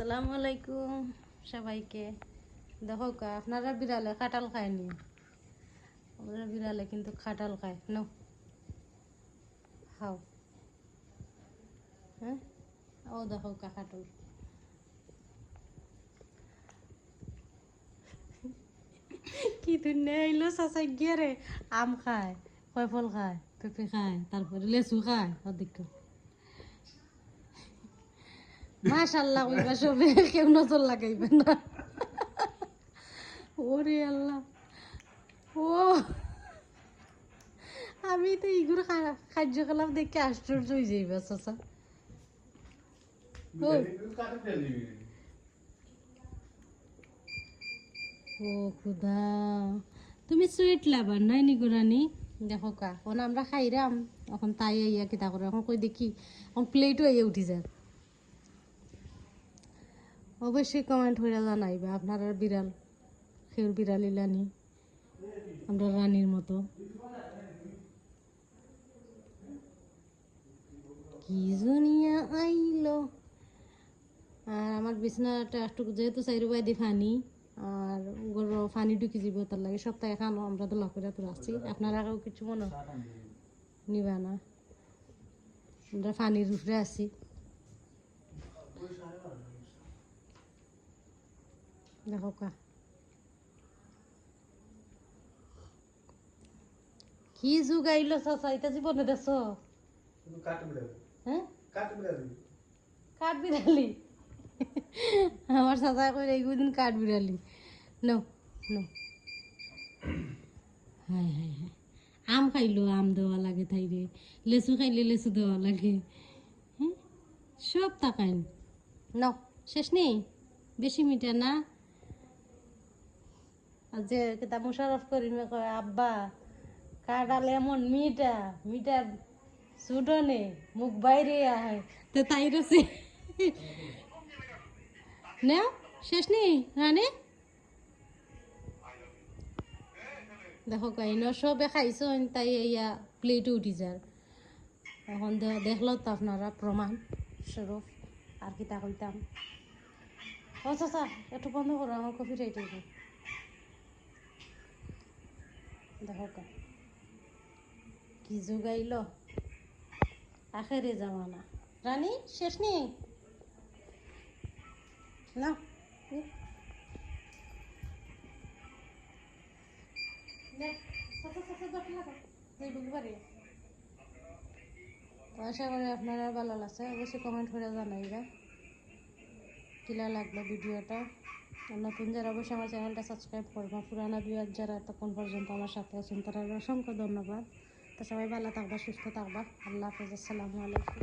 আসসালামু আলাইকুম সবাইকে। দেখো আপনারা বিড়ালে কাঁঠাল খায়নি? আমরা বিড়ালে কিন্তু খাটাল খায় নো? খাও। হ্যাঁ? ও দেখো কাঁঠাল। কি ধুনীয়া আইলো চাচাই গিয়ে রে। আম খায় কয় ফল খায়, পেঁপে খায়, তারপরে লেচু খায় অধিক মাশাল্লাহ কইবা সবে কেউ নজর লাগাইবে না। ওরে আল্লাহ। ও, আমি তো ইগুলো কার্যকলাপ দেখে আশ্চর্য হয়ে যাইবা চাচা। ও। খুদা। তুমি সুইট লাভার নাই নি গোরানি দেখো কা এখন আমরা খাইরাম, এখন তাই আইয়া কিতা করে, এখন কই দেখি, এখন প্লেটও আইয়া উঠি যায়। অবশ্যই কমেন্ট করে জানাইবা, আপনারা বিড়াল, খেউর বিড়াল ইলানি, আমরা রানীর মতো। কি জনিয়া আইলো? আর আমার বিছনাটা একটু যেহেতু চাইরো বাইদি ফানি, আর গরু ফানি ঢুকি যাব, তার লাগে সপ্তাহে খানো, আমরা তো লক করে তো রাখছি। আপনারা কিছু মনে নিবা না। আমরা ফানির উপরে আছি। দেখো কা কি যুগ আইলো চাচা এটা জীবনে দেছ কাঠ বিড়ালি। আমার চাচা করে এইগুদিন কাঠ বিড়ালি। No no. হ্যাঁ হ্যাঁ হ্যাঁ আম খাইলো আম দেওয়া লাগে তাইরে লেচু খাইলে লেচু দেওয়া লাগে। হ্যাঁ সব তাকাইন ন শেষ নেই? বেশি মিঠা না? যে কিতা মুশারফ করিমে কয়, আব্বা, কাঁঠাল এমন মিঠা মিঠা সুডনে মুখ বাইরে তো তাই রসে নেও, শেষ নেই রানে? দেখো কাইন সবে খাইছো তাই ইয়া প্লেটে উঠি যার। এখন দেখল তো আপনারা প্রমাণ স্বরূপ আর কিতা কইতাম। ও চাচা একটু বন্ধ করো, আমার কফি রেটে দেখো। কা যোগাইল আখেরে জামানা। রানী, শেষ নেই? না। আশা করি আপনারা ভালো লাগছে। অবশ্যই কমেন্ট করে জানাইবা। কিলা লাগল ভিডিওটা? নতুন যারা অবশ্যই আমার চ্যানেলটা সাবস্ক্রাইব করবা, পুরানা ভিউয়ার যারা এতক্ষণ পর্যন্ত আমার সাথে আছেন তারা অসংখ্য ধন্যবাদ। তো সবাই ভালো থাকবা, সুস্থ থাকবা। আল্লাহ হাফিজ, আসসালামু আলাইকুম।